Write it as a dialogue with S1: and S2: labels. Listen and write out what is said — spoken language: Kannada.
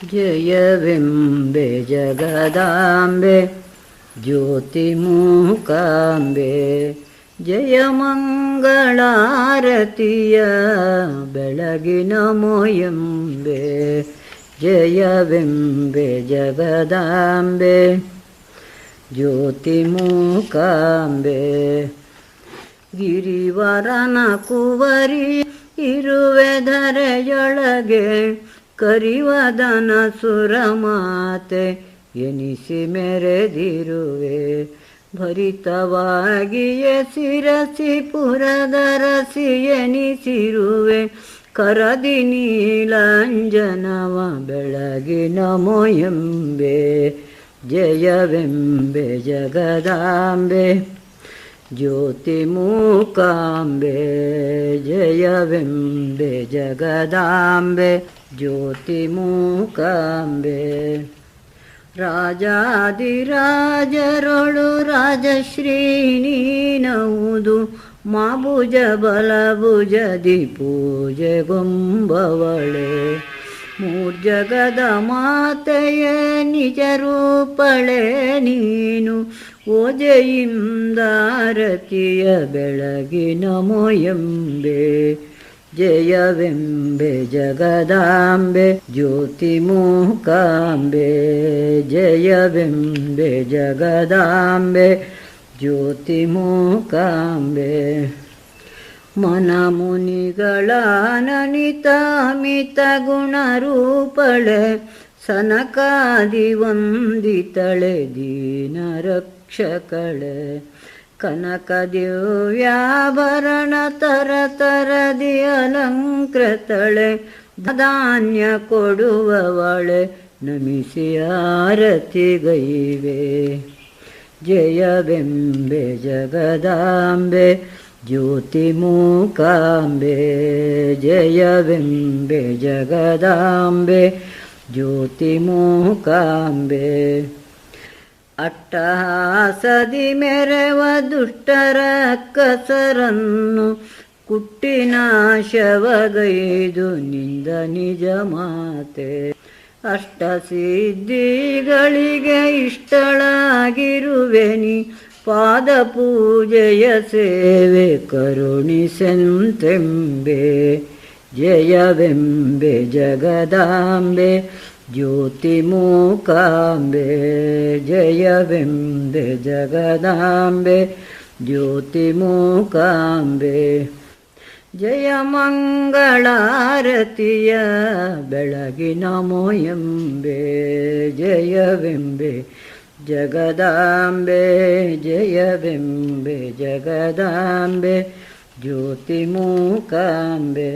S1: ಜಯವೆಂಬೆ ಜಗದಾಂಬೆ ಜಯ ಮಂಗಳಾರತಿಯ ಬೆಳಗಿನ ಮೊಯಂಬೆ ಜಯವೆಂಬೆ ಜಗದಾಂಬೆ ಜ್ಯೋತಿಮೂಕಾಂಬೆ ಗಿರಿವರನ ಕುವರಿ ಇರುವೆ ಧರೆಯೊಳಗೆ ಕರಿವದನ ಸುರಮಾತೆ ಎನಿಸಿ ಮೆರೆದಿರುವೆ. ಭರಿತವಾಗಿಯೇ ಸಿರಸಿ ಪುರದರಸಿ ಎನಿಸಿರುವೆ. ಕರದಿ ನೀಲಾಂಜನವ ಬೆಳಗಿನ ಮೊಯಂಬೆ. ಜಯವೆಂಬೆ ಜಗದಾಂಬೆ. ಜ್ಯೋತಿಮೂಕಾಂಬೆ ಜಯವೆಂಬೆ ಜಗದಾಂಬೆ ಜ್ಯೋತಿಮೂಕಾಂಬೆ ರಾಜಾದಿರಾಜರೊಳು ರಾಜಶ್ರೀ ನೀನವುದು ಮಾಬುಜ ಬಲಭುಜದಿ ಪೂಜೆಗೊಂಬವಳೆ ಮೂರ್ಜಗದ ಮಾತೆಯ, ನಿಜ ರೂಪಳೆ ನೀನು ಓಜೆಯಿಂದಾರತಿಯ ಬೆಳಗಿನ ಮೊಯಂಬೆ, ಜಯವೆಂಬೆ ಜಗದಾಂಬೆ, ಜ್ಯೋತಿಮೂಕಾಂಬೆ, ಜಯವೆಂಬೆ ಜಗದಾಂಬೆ, ಜ್ಯೋತಿಮೂಕಾಂಬೆ. ಮನ ಮುನಿಗಳ ನನಿತ ಮಿತ ಗುಣರೂಪಳೆ, ಸನಕಾದಿ ವಂದಿತಳೆ ದೀನ ರಕ್ಷಕಳೆ ಕನಕ ದಿವ್ಯಾಭರಣ ತರ ತರದಿ ಅಲಂಕೃತಳೆ, ಧಾನ್ಯ ಕೊಡುವವಳೆ, ನಮಿಸಿ ಆರತಿಗೈವೆ. ಜಯವೆಂಬೆ ಜಗದಾಂಬೆ ಜ್ಯೋತಿಮೂಕಾಂಬೆ ಜಯವೆಂಬೆ ಜಗದಾಂಬೆ ಜ್ಯೋತಿಮೂಕಾಂಬೆ ಅಟ್ಟಹಾಸದಿ ಮೆರೆವ ದುಷ್ಟರ ಕಸರನ್ನು ಕುಟ್ಟಿನಾಶವಗೈದು ನಿಂದ ನಿಜ ಮಾತೆ. ಅಷ್ಟಸಿದ್ಧಿಗಳಿಗೆ ಇಷ್ಟಳಾಗಿರುವೆನಿ ಪಾದ ಪೂಜೆಯ ಸೇವೆ ಕರುಣಿಸೆಂತೆಂಬೆ. ಜಯವೆಂಬೆ ಜಗದಾಂಬೆ, ಜ್ಯೋತಿಮೂಕಾಂಬೆ. ಜಯವೆಂಬೆ ಜಗದಾಂಬೆ ಜ್ಯೋತಿಮೂಕಾಂಬೆ ಜಯ ಮಂಗಳಾರತಿಯ ಬೆಳಗಿನ ಮೊಯಂಬೆ ಜಯವೆಂಬೆ ಜಗದಾಂಬೆ ಜಯವೆಂಬೆ ಜಗದಾಂಬೆ ಜ್ಯೋತಿಮೂಕಾಂಬೆ